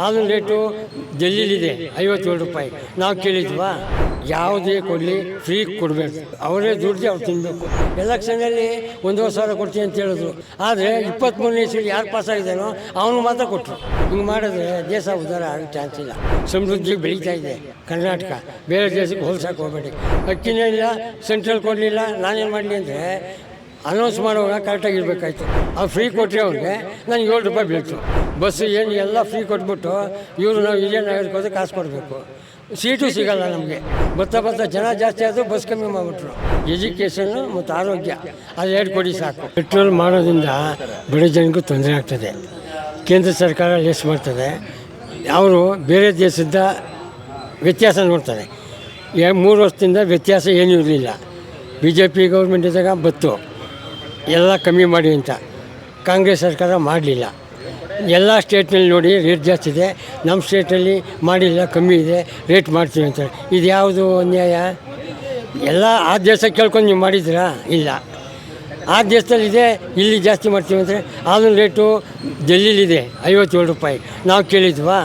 ಹಾಲಿನ ರೇಟು ಡೆಲ್ಲಿಲಿದೆ ಐವತ್ತೇಳು ರೂಪಾಯಿ. ನಾವು ಕೇಳಿದ್ವಾ? ಯಾವುದೇ ಕೊಡಲಿ, ಫ್ರೀ ಕೊಡಬೇಕು. ಅವರೇ ದುಡ್ದು ಅವ್ರು ತಿನ್ನಬೇಕು ಎಲೆಕ್ಷನಲ್ಲಿ ಒಂದೂವರೆ ಸಾವಿರ ಕೊಡ್ತೀನಿ ಅಂತ ಹೇಳಿದ್ರು. ಆದರೆ ಇಪ್ಪತ್ತ್ಮೂರನೇ ಇಸ್ವಿಲಿ ಯಾರು ಪಾಸ್ ಆಗಿದ್ದಾನೋ ಅವನು ಮಾತ್ರ ಕೊಟ್ಟರು ಹಿಂಗೆ ಮಾಡಿದ್ರೆ ದೇಶ ಉದ್ಧಾರ ಆಗೋ ಚಾನ್ಸ್ ಇಲ್ಲ. ಸಮೃದ್ಧಿ ಬೆಳೀತಾ ಇದೆ ಕರ್ನಾಟಕ. ಬೇರೆ ದೇಶಕ್ಕೆ ಹೋಲ್ಸಕ್ಕೆ ಹೋಗಬೇಡಿ. ಅಕ್ಕಿನೇ ಇಲ್ಲ ಸೆಂಟ್ರಲ್ ಕೊಡಲಿಲ್ಲ ನಾನೇನು ಮಾಡಲಿ ಅಂದರೆ ಅನೌನ್ಸ್ ಮಾಡುವಾಗ ಕರೆಕ್ಟಾಗಿ ಇರಬೇಕಾಯ್ತು. ಅವ್ರು ಫ್ರೀ ಕೊಟ್ಟರೆ ಅವ್ರಿಗೆ ನನಗೆ ಏಳು ರೂಪಾಯಿ ಬೀಳ್ತು. ಬಸ್ಸು ಏನು ಎಲ್ಲ ಫ್ರೀ ಕೊಟ್ಬಿಟ್ಟು ಇವರು ನಾವು ವಿಜಯನಗರಕ್ಕೆ ಹೋದ್ರೆ ಕಾಸು ಕೊಡಬೇಕು. ಸೀಟು ಸಿಗಲ್ಲ ನಮಗೆ. ಬರ್ತಾ ಬರ್ತಾ ಜನ ಜಾಸ್ತಿ ಆದರೂ ಬಸ್ ಕಮ್ಮಿ ಮಾಡಿಬಿಟ್ರು. ಎಜುಕೇಷನ್ನು ಮತ್ತು ಆರೋಗ್ಯ, ಅದು ಎರಡು ಕೊಡಿ ಸಾಕು. ಪೆಟ್ರೋಲ್ ಮಾಡೋದ್ರಿಂದ ಬಡ ಜನಕ್ಕೂ ತೊಂದರೆ ಆಗ್ತದೆ. ಕೇಂದ್ರ ಸರ್ಕಾರ ಲೆಸ್ ಮಾಡ್ತದೆ. ಅವರು ಬೇರೆ ದೇಶದ ವ್ಯತ್ಯಾಸ ನೋಡ್ತಾರೆ. ಮೂರು ವರ್ಷದಿಂದ ವ್ಯತ್ಯಾಸ ಏನೂ ಇರಲಿಲ್ಲ. ಬಿ ಜೆ ಪಿ ಗೌರ್ಮೆಂಟ್ ಇದ್ದಾಗ ಬತ್ತು. ಎಲ್ಲ ಕಮ್ಮಿ ಮಾಡಿ ಅಂತ. ಕಾಂಗ್ರೆಸ್ ಸರ್ಕಾರ ಮಾಡಲಿಲ್ಲ. ಎಲ್ಲ ಸ್ಟೇಟ್ನಲ್ಲಿ ನೋಡಿ ರೇಟ್ ಜಾಸ್ತಿ ಇದೆ. ನಮ್ಮ ಸ್ಟೇಟಲ್ಲಿ ಮಾಡಿಲ್ಲ, ಕಮ್ಮಿ ಇದೆ ರೇಟ್ ಮಾಡ್ತೀವಿ ಅಂತಾರೆ ಇದು ಯಾವುದು ಅನ್ಯಾಯ? ಎಲ್ಲ ಆ ದೇಶ ಕೇಳ್ಕೊಂಡು ನೀವು ಮಾಡಿದ್ದೀರಾ? ಇಲ್ಲ. ಆ ದೇಶದಲ್ಲಿ ಇದೆ ಇಲ್ಲಿ ಜಾಸ್ತಿ ಮಾಡ್ತೀವಿ ಅಂದರೆ ಹಾಲಿನ ರೇಟು ಡೆಲ್ಲಿಲಿದೆ ಐವತ್ತೇಳು ರೂಪಾಯಿ. ನಾವು ಕೇಳಿದ್ವಾ?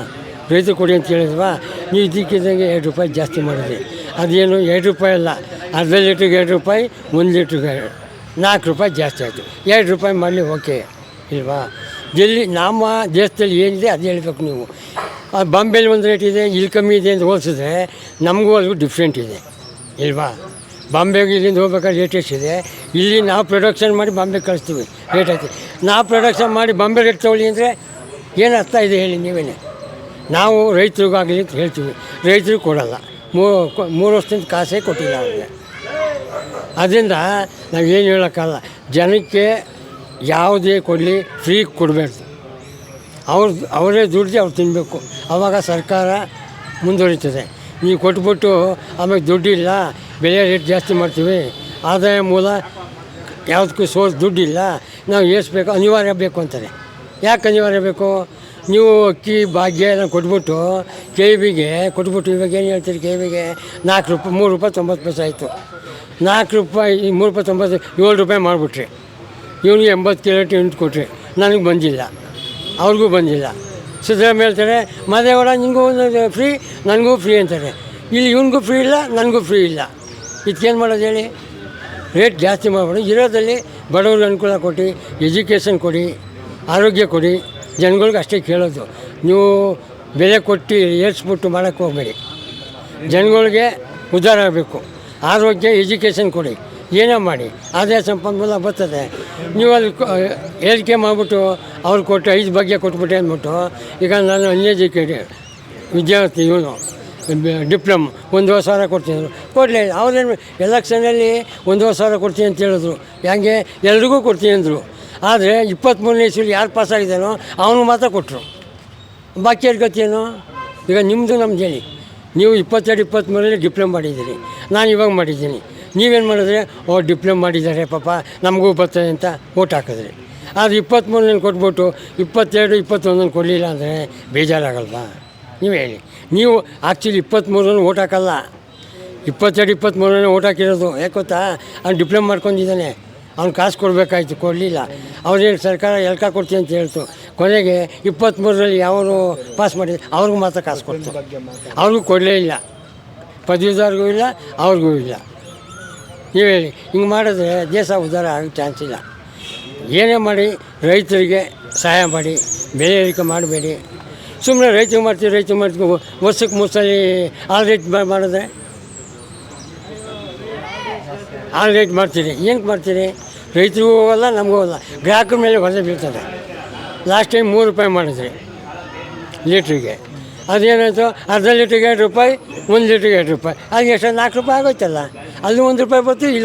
ರೈತರು ಕೊಡಿ ಅಂತ ಕೇಳಿದ್ವಾ ನೀವು ಇದಕ್ಕಿದ್ದಂಗೆ ಎರಡು ರೂಪಾಯಿ ಜಾಸ್ತಿ ಮಾಡಿದ್ರಿ. ಅದೇನು ಎರಡು ರೂಪಾಯಿ ಅಲ್ಲ. ಅರ್ಧ ಲೀಟ್ರಿಗೆ ಎರಡು ರೂಪಾಯಿ, ಒಂದು ಲೀಟ್ರಿಗೆ ನಾಲ್ಕು ರೂಪಾಯಿ ಜಾಸ್ತಿ ಆಯಿತು. ಎರಡು ರೂಪಾಯಿ ಮಾಡಲಿ, ಓಕೆ. ಇಲ್ವಾ? ಡೆಲ್ಲಿ ನಮ್ಮ ದೇಶದಲ್ಲಿ ಏನಿದೆ ಅದು ಹೇಳ್ಬೇಕು ನೀವು. ಬಾಂಬೆಲಿ ಒಂದು ರೇಟ್ ಇದೆ, ಇಲ್ಲಿ ಕಮ್ಮಿ ಇದೆ ಅಂತ ಹೋಲಿಸಿದ್ರೆ ನಮಗೂ ಅದು ಡಿಫ್ರೆಂಟ್ ಇದೆ, ಇಲ್ವಾ? ಬಾಂಬೆಗೆ ಇಲ್ಲಿಂದ ಹೋಗ್ಬೇಕಾದ್ರೆ ರೇಟ್ ಎಷ್ಟಿದೆ ಇಲ್ಲಿ ನಾವು ಪ್ರೊಡಕ್ಷನ್ ಮಾಡಿ ಬಾಂಬೆಗೆ ಕಳಿಸ್ತೀವಿ ರೇಟ್ ಐತಿ ನಾವು ಪ್ರೊಡಕ್ಷನ್ ಮಾಡಿ ಬಾಂಬೆ ರೇಟ್ ತೊಗೊಳ್ಳಿ ಅಂದರೆ ಏನು ಅರ್ಥ ಇದೆ ಹೇಳಿ ನೀವೇನೆ? ನಾವು ರೈತರಿಗಾಗಲಿ ಅಂತ ಹೇಳ್ತೀವಿ. ರೈತರು ಕೊಡಲ್ಲ. ಮೂರು ಮೂರು ವರ್ಷದಿಂದ ಕಾಸೇ ಕೊಟ್ಟಿಲ್ಲ ಅವ್ರಿಗೆ. ಅದರಿಂದ ನಾವು ಏನು ಹೇಳೋಕ್ಕಲ್ಲ ಜನಕ್ಕೆ ಯಾವುದೇ ಕೊಡಲಿ ಫ್ರೀ ಕೊಡಬಾರ್ದು ಅವ್ರು, ಅವರೇ ದುಡ್ದು ಅವ್ರು ತಿನ್ನಬೇಕು ಆವಾಗ ಸರ್ಕಾರ ಮುಂದುವರಿತದೆ. ನೀವು ಕೊಟ್ಬಿಟ್ಟು ಆಮೇಲೆ ದುಡ್ಡಿಲ್ಲ, ಬೆಲೆ ರೇಟ್ ಜಾಸ್ತಿ ಮಾಡ್ತೀವಿ. ಆದಾಯ ಮೂಲ, ಯಾವುದಕ್ಕೂ ಸೋರ್ಸ್ ದುಡ್ಡಿಲ್ಲ. ನಾವು ಎಷ್ಟು ಬೇಕು ಅನಿವಾರ್ಯ ಬೇಕು ಅಂತಾರೆ. ಯಾಕೆ ಅನಿವಾರ್ಯ ಬೇಕು? ನೀವು ಅಕ್ಕಿ, ಭಾಗ್ಯ ಎಲ್ಲ ಕೊಟ್ಬಿಟ್ಟು ಕೆ ಬಿಗೆ ಕೊಟ್ಬಿಟ್ಟು ಇವಾಗ ಏನು ಹೇಳ್ತೀರಿ ಕೆ ಬಿಗೆ ನಾಲ್ಕು ರೂಪಾಯಿ ಮೂರು ರೂಪಾಯಿ ತೊಂಬತ್ತು ಪೈಸೆ ಆಯಿತು. ನಾಲ್ಕು ರೂಪಾಯಿ, ಮೂರು ರೂಪಾಯಿ ತೊಂಬತ್ತು, ಏಳು ರೂಪಾಯಿ ಮಾಡಿಬಿಟ್ರಿ. ಇವನಿಗೆ ಎಂಬತ್ತು ಕಿಲೋ ಯೂನಿಟ್ ಕೊಟ್ಟರೆ ನನಗೆ ಬಂದಿಲ್ಲ. ಅವ್ರಿಗೂ ಬಂದಿಲ್ಲ. ಸಿದ್ದರಾಮಯ್ಯ ಹೇಳ್ತಾರೆ ಮಾದೇಗೌಡ ನಿನಗೂ ಒಂದು ಫ್ರೀ ನನಗೂ ಫ್ರೀ ಅಂತಾರೆ. ಇಲ್ಲಿ ಇವನಿಗೂ ಫ್ರೀ ಇಲ್ಲ, ನನಗೂ ಫ್ರೀ ಇಲ್ಲ. ಇದಕ್ಕೇನು ಮಾಡೋದು ಹೇಳಿ? ರೇಟ್ ಜಾಸ್ತಿ ಮಾಡಬೇಡಿ. ಇರೋದಲ್ಲಿ ಬಡವ್ರಿಗೆ ಅನುಕೂಲ ಕೊಟ್ಟು ಎಜುಕೇಷನ್ ಕೊಡಿ, ಆರೋಗ್ಯ ಕೊಡಿ. ಜನಗಳ್ಗೆ ಅಷ್ಟೇ ಕೇಳೋದು. ನೀವು ಬೆಲೆ ಕೊಟ್ಟು ಏರಿಸ್ಬಿಟ್ಟು ಮಾಡೋಕ್ಕೆ ಹೋಗಬೇಡಿ. ಜನಗಳಿಗೆ ಉದ್ಧಾರ ಆಗಬೇಕು. ಆರೋಗ್ಯ ಎಜುಕೇಷನ್ ಕೊಡಿ. ಏನೇ ಮಾಡಿ. ಆದಾಯ ಸಂಪನ್ಮೂಲ ಬರ್ತದೆ. ನೀವು ಅಲ್ಲಿ ಹೇಳಿಕೆ ಮಾಡಿಬಿಟ್ಟು ಅವ್ರು ಕೊಟ್ಟು ಐದು ಬಗ್ಗೆ ಕೊಟ್ಬಿಟ್ಟೆ ಅಂದ್ಬಿಟ್ಟು ಈಗ ನಾನು ಅನ್ಎಜುಕೇಟೆಡ್ ವಿದ್ಯಾರ್ಥಿ ಇವನು ಡಿಪ್ಲೊಮ್ ಒಂದೂವರೆ ಸಾವಿರ ಕೊಡ್ತಿದ್ರು ಕೊಡಲಿ, ಅವ್ರೇನು ಎಲೆಕ್ಷನಲ್ಲಿ ಒಂದೂವರೆ ಸಾವಿರ ಕೊಡ್ತೀನಿ ಅಂತ ಹೇಳಿದ್ರು. ಹೆಂಗೆ? ಎಲ್ರಿಗೂ ಕೊಡ್ತೀನಿ ಅಂದರು. ಆದರೆ ಇಪ್ಪತ್ತ್ಮೂರನೇ ಇಸ್ವಿಲಿ ಯಾರು ಪಾಸ್ ಆಗಿದ್ದಾನೋ ಅವನು ಮಾತ್ರ ಕೊಟ್ಟರು ಬಾಕಿ ಗತಿಯೇನು ಈಗ ನಿಮ್ಮದು ನಮ್ದು ಹೇಳಿ ನೀವು ಇಪ್ಪತ್ತೆರಡು ಇಪ್ಪತ್ತ್ಮೂರಲ್ಲಿ ಡಿಪ್ಲೊಮ್ ಮಾಡಿದ್ದೀರಿ. ನಾನು ಇವಾಗ ಮಾಡಿದ್ದೀನಿ. ನೀವೇನು ಮಾಡಿದ್ರೆ? ಓ, ಡಿಪ್ಲೊಮ್ ಮಾಡಿದ್ದಾರೆ ಪಾಪ, ನಮಗೂ ಬರ್ತದೆ ಅಂತ ಓಟ್ ಹಾಕಿದ್ರಿ. ಆದರೆ ಇಪ್ಪತ್ತ್ಮೂರನಲ್ಲಿ ಕೊಟ್ಬಿಟ್ಟು ಇಪ್ಪತ್ತೆರಡು, ಇಪ್ಪತ್ತೊಂದನ್ನು ಕೊಡಲಿಲ್ಲ ಅಂದರೆ ಬೇಜಾರಾಗಲ್ವಾ? ನೀವು ಹೇಳಿ. ನೀವು ಆ್ಯಕ್ಚುಲಿ ಇಪ್ಪತ್ತ್ಮೂರನ್ನು ಓಟ್ ಹಾಕಲ್ಲ. ಇಪ್ಪತ್ತೆರಡು ಇಪ್ಪತ್ತ್ಮೂರನೇ ಓಟ್ ಹಾಕಿರೋದು, ಯಾಕೆ ಗೊತ್ತಾ? ಅವ್ನು ಡಿಪ್ಲೊಮ್ ಮಾಡ್ಕೊಂಡಿದ್ದಾನೆ. ಅವ್ನು ಕಾಸು ಕೊಡಬೇಕಾಯ್ತು, ಕೊಡಲಿಲ್ಲ. ಅವ್ರೇನು ಸರ್ಕಾರ ಎಲ್ಕ ಕೊಡ್ತೀನಿ ಅಂತ ಹೇಳ್ತು. ಕೊನೆಗೆ ಇಪ್ಪತ್ತ್ಮೂರರಲ್ಲಿ ಯಾವನು ಪಾಸ್ ಮಾಡಿದ್ರು ಅವ್ರಿಗೂ ಮಾತ್ರ ಕಾಸು ಕೊಡ್ತು. ಅವ್ರಿಗೂ ಕೊಡಲೇ ಇಲ್ಲ. ಪದವೀಧರಿಗೂ ಇಲ್ಲ, ಅವ್ರಿಗೂ ಇಲ್ಲ. ನೀವು ಹೇಳಿ, ಹಿಂಗೆ ಮಾಡಿದ್ರೆ ದೇಶ ಉದ್ಧಾರ ಆಗೋ ಚಾನ್ಸ್ ಇಲ್ಲ ಏನೇ ಮಾಡಿ, ರೈತರಿಗೆ ಸಹಾಯ ಮಾಡಿ, ಬೆಲೆ ಏರಿಕೆ ಮಾಡಬೇಡಿ. ಸುಮ್ಮನೆ ರೈತರು ಮಾಡ್ತೀವಿ ರೈತರು ಮಾಡ್ತೀವಿ, ವರ್ಷಕ್ಕೆ ಮೂರು ಸಲ ಆಲ್ ರೇಟ್ ಮಾಡಿದ್ರೆ. ಆಲ್ ರೇಟ್ ಮಾಡ್ತೀರಿ ಏನಕ್ಕೆ ಮಾಡ್ತೀರಿ? ರೈತರಿಗೂ ಹೋಗಲ್ಲ, ನಮಗೂ ಹೋಗಲ್ಲ. ಗ್ರಾಹಕರ ಮೇಲೆ ಹೊರೆ ಬೀಳ್ತದೆ. ಲಾಸ್ಟ್ ಟೈಮ್ ಮೂರು ರೂಪಾಯಿ ಮಾಡಿದ್ರಿ, ಲೀಟ್ರಿಗೆ. ಅದೇನಾಯಿತು ಅರ್ಧ ಲೀಟ್ರಿಗೆ ಎರಡು ರೂಪಾಯಿ, ಒಂದು ಲೀಟ್ರಿಗೆ ಎರಡು ರೂಪಾಯಿ. ಅದು ಎಷ್ಟು ನಾಲ್ಕು ರೂಪಾಯಿ ಆಗೋಯ್ತಲ್ಲ. ಅಲ್ಲಿ ಒಂದು ರೂಪಾಯಿ ಬರ್ತು ಇಲ್ಲಿ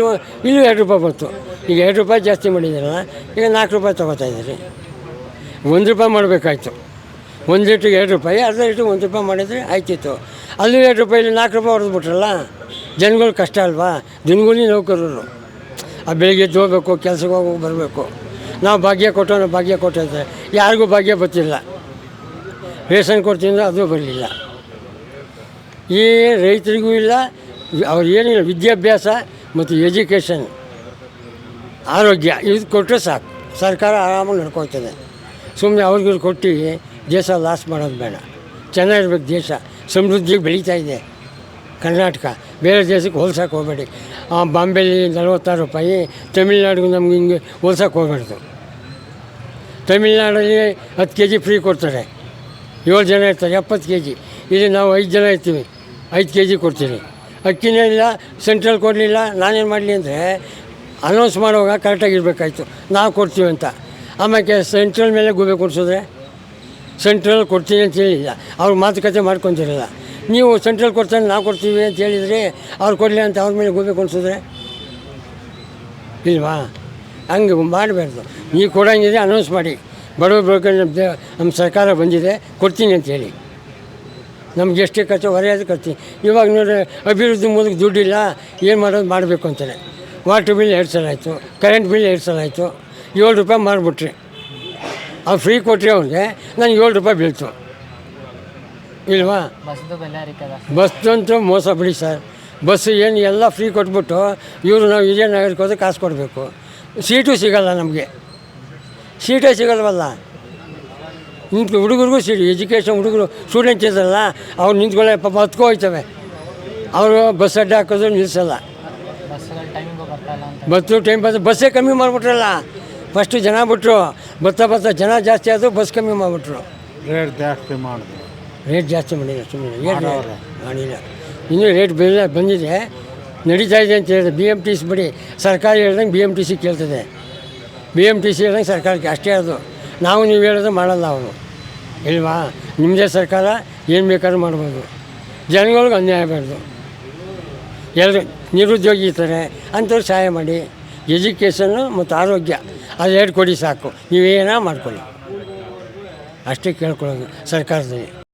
ಇಲ್ಲೂ ಎರಡು ರೂಪಾಯಿ ಬಂತು. ಈಗ ಎರಡು ರೂಪಾಯಿ ಜಾಸ್ತಿ ಮಾಡಿದ್ದೀರಲ್ಲ, ಈಗ ನಾಲ್ಕು ರೂಪಾಯಿ ತೊಗೋತಾ ಇದ್ದೀರಿ. ಒಂದು ರೂಪಾಯಿ ಮಾಡಬೇಕಾಯ್ತು. ಒಂದು ಲೀಟ್ರಿಗೆ ಎರಡು ರೂಪಾಯಿ, ಅರ್ಧ ಲೀಟ್ರಿಗೆ ಒಂದು ರೂಪಾಯಿ ಮಾಡಿದರೆ ಆಯ್ತಿತ್ತು. ಅಲ್ಲೂ ಎರಡು ರೂಪಾಯಿ ನಾಲ್ಕು ರೂಪಾಯಿ ಹೊಡೆದ್ಬಿಟ್ರಲ್ಲ ಜನಗಳು ಕಷ್ಟ ಅಲ್ವಾ? ದಿನಗೂಲಿ ನೌಕರರು. ಆ ಬೆಳಿಗ್ಗೆ ಎದ್ದು ಹೋಗ್ಬೇಕು, ಕೆಲಸಕ್ಕೆ ಹೋಗಿ, ಬರಬೇಕು. ನಾವು ಭಾಗ್ಯ ಕೊಟ್ಟೋ ಭಾಗ್ಯ ಕೊಟ್ಟಿದ್ದೆ ಯಾರಿಗೂ ಭಾಗ್ಯ ಗೊತ್ತಿಲ್ಲ ರೇಷನ್ ಕೊಡ್ತೀನಿ ಅದು ಬರಲಿಲ್ಲ. ಈ ರೈತರಿಗೂ ಇಲ್ಲ, ಅವ್ರು ಏನಿಲ್ಲ, ವಿದ್ಯಾಭ್ಯಾಸ ಮತ್ತು ಎಜುಕೇಷನ್, ಆರೋಗ್ಯ, ಇದು ಕೊಟ್ಟರೆ ಸಾಕು. ಸರ್ಕಾರ ಆರಾಮಾಗಿ ನಡ್ಕೊಳ್ತದೆ. ಸುಮ್ಮನೆ ಅವ್ರಿಗೆ ಕೊಟ್ಟು ದೇಶ ಲಾಸ್ ಮಾಡೋದು ಬೇಡ. ಚೆನ್ನಾಗಿರ್ಬೇಕು ದೇಶ. ಸಮೃದ್ಧಿಗೆ ಬೆಳೀತಾ ಇದೆ ಕರ್ನಾಟಕ. ಬೇರೆ ದೇಶಕ್ಕೆ ಹೋಲ್ಸಕ್ಕೆ ಹೋಗಬೇಡಿ. ಬಾಂಬೆಲಿ ನಲ್ವತ್ತಾರು ರೂಪಾಯಿ, ತಮಿಳ್ನಾಡಿಗೆ ನಮ್ಗೆ ಹಿಂಗೆ ಹೋಲ್ಸೋಕೆ ಹೋಗ್ಬಾರ್ದು. ತಮಿಳ್ನಾಡಲ್ಲಿ ಹತ್ತು ಕೆ ಜಿ ಫ್ರೀ ಕೊಡ್ತಾರೆ. ಏಳು ಜನ ಇರ್ತಾರೆ, ಎಪ್ಪತ್ತು ಕೆ ಜಿ ಇಲ್ಲಿ ನಾವು ಐದು ಜನ ಇರ್ತೀವಿ. ಐದು ಕೆ ಜಿ ಕೊಡ್ತೀನಿ. ಅಕ್ಕಿನೇ ಇಲ್ಲ, ಸೆಂಟ್ರಲ್ ಕೊಡಲಿಲ್ಲ ನಾನೇನು ಮಾಡಲಿ ಅಂದರೆ ಅನೌನ್ಸ್ ಮಾಡುವಾಗ ಕರೆಕ್ಟಾಗಿರಬೇಕಾಯ್ತು ನಾವು ಕೊಡ್ತೀವಿ ಅಂತ. ಆಮೇಲೆ ಸೆಂಟ್ರಲ್ ಮೇಲೆ ಗೂಬೆ ಕೊಡಿಸಿದ್ರೆ ಸೆಂಟ್ರಲ್ ಕೊಡ್ತೀನಿ ಅಂತ ಹೇಳಿಲ್ಲ. ಅವ್ರು ಮಾತುಕತೆ ಮಾಡ್ಕೊತಿರಲ್ಲ. ನೀವು ಸೆಂಟ್ರಲ್ ಕೊಡ್ತಾನೆ ನಾವು ಕೊಡ್ತೀವಿ ಅಂತ ಹೇಳಿದರೆ ಅವ್ರು ಕೊಡಲಿ ಅಂತ ಅವ್ರ ಮೇಲೆ ಗೂಬೆ ಕೊಡಿಸಿದ್ರೆ ಇಲ್ವಾ? ಹಂಗೆ ಮಾಡಬಾರ್ದು. ನೀವು ಕೊಡೋಂಗಿದ್ರೆ ಅನೌನ್ಸ್ ಮಾಡಿ. ಬಡವ ಬೆಳಗ್ಗೆ ನಮ್ಮ ನಮ್ಮ ಸರ್ಕಾರ ಬಂದಿದೆ ಕೊಡ್ತೀನಿ ಅಂತ ಹೇಳಿ. ನಮ್ಗೆ ಎಷ್ಟೇ ಖರ್ಚು ಹೊರೆಯಾದ ಖರ್ಚು ಇವಾಗ ನೋಡಿ ಅಭಿವೃದ್ಧಿ ಮೂಲಕ ದುಡ್ಡಿಲ್ಲ ಏನು ಮಾಡೋದು ಮಾಡಬೇಕು ಅಂತಾರೆ. ವಾಟರ್ ಬಿಲ್ ಎರಡು ಸಲ ಆಯಿತು ಕರೆಂಟ್ ಬಿಲ್ ಎರಡು ಸಲ ಆಯಿತು ಏಳು ರೂಪಾಯಿ ಮಾಡಿಬಿಟ್ರಿ ಅವ್ರು ಫ್ರೀ ಕೊಟ್ಟರೆ ಅವ್ರಿಗೆ ನನಗೆ ಏಳು ರೂಪಾಯಿ ಬೀಳ್ತು. ಇಲ್ವಾ? ಬಸ್ದಂತೂ ಮೋಸ ಬಿಡಿ ಸರ್. ಬಸ್ ಏನು ಎಲ್ಲ ಫ್ರೀ ಕೊಟ್ಬಿಟ್ಟು ಇವರು ನಾವು ಹಿರಿಯ ನಗರಕ್ಕೆ ಹೋದ್ರೆ ಕಾಸು ಕೊಡಬೇಕು. ಸೀಟು ಸಿಗಲ್ಲ ನಮಗೆ. ಸೀಟೇ ಸಿಗಲ್ವಲ್ಲ? ನಿಂತು ಹುಡುಗರಿಗೂ ಸೀಟ್ ಎಜುಕೇಷನ್ ಹುಡುಗರು ಸ್ಟೂಡೆಂಟ್ ಇದ್ದಾರಲ್ಲ ಅವ್ರು ನಿಂತ್ಕೊಳ್ಳೆ ಪಾಪ ಹತ್ಕೊ ಹೋಯ್ತವೆ. ಅವರು ಬಸ್ ಅಡ್ಡ ಹಾಕೋದು ನಿಲ್ಲಿಸಲ್ಲ ಬಸ್ಸು ಟೈಮ್ ಬಸ್ ಬಸ್ಸೇ ಕಮ್ಮಿ ಮಾಡಿಬಿಟ್ರಲ್ಲ. ಫಸ್ಟು ಜನ ಬಿಟ್ಟರು ಬರ್ತಾ ಬರ್ತಾ ಜನ ಜಾಸ್ತಿ ಆದರೂ ಬಸ್ ಕಮ್ಮಿ ಮಾಡಿಬಿಟ್ರು. ರೇಟ್ ಜಾಸ್ತಿ ಮಾಡಿದ್ರು. ರೇಟ್ ಜಾಸ್ತಿ ಮಾಡಿಲ್ಲ ಸುಮ್ಮನೆ ಏನು ಮಾಡಿಲ್ಲ. ಇನ್ನೂ ರೇಟ್ ಬೆಲೆ ಬಂದಿದೆ. ನಡೀತಾ ಇದೆ ಅಂತ ಹೇಳಿದೆ ಬಿ ಎಂ ಟಿ ಸಿ ಬಿಡಿ. ಸರ್ಕಾರ ಹೇಳ್ದಂಗೆ ಬಿ ಎಂ ಟಿ ಸಿ ಕೇಳ್ತದೆ. ಬಿ ಎಂ ಟಿ ಸಿ ಹೇಳ್ದಂಗೆ ಸರ್ಕಾರಕ್ಕೆ ಅಷ್ಟೇ ಅದು. ನಾವು ನೀವು ಹೇಳೋದು ಮಾಡಲ್ಲ ಅವನು ಇಲ್ವಾ? ನಿಮ್ಮದೇ ಸರ್ಕಾರ ಏನು ಬೇಕಾದ್ರೂ ಮಾಡ್ಬೋದು. ಜನಗಳಿಗೆ ಅನ್ಯಾಯ ಆಗಬಾರ್ದು. ಎಲ್ಲರೂ ನಿರುದ್ಯೋಗಿ ಇರ್ತಾರೆ, ಅಂಥವ್ರು ಸಹಾಯ ಮಾಡಿ. ಎಜುಕೇಷನ್ನು ಮತ್ತು ಆರೋಗ್ಯ, ಅದು ಎರಡು ಕೊಡಿ ಸಾಕು. ನೀವೇನೋ ಮಾಡ್ಕೊಳ್ಳಿ. ಅಷ್ಟೇ ಕೇಳ್ಕೊಳ್ಳೋದು ಸರ್ಕಾರದಲ್ಲಿ.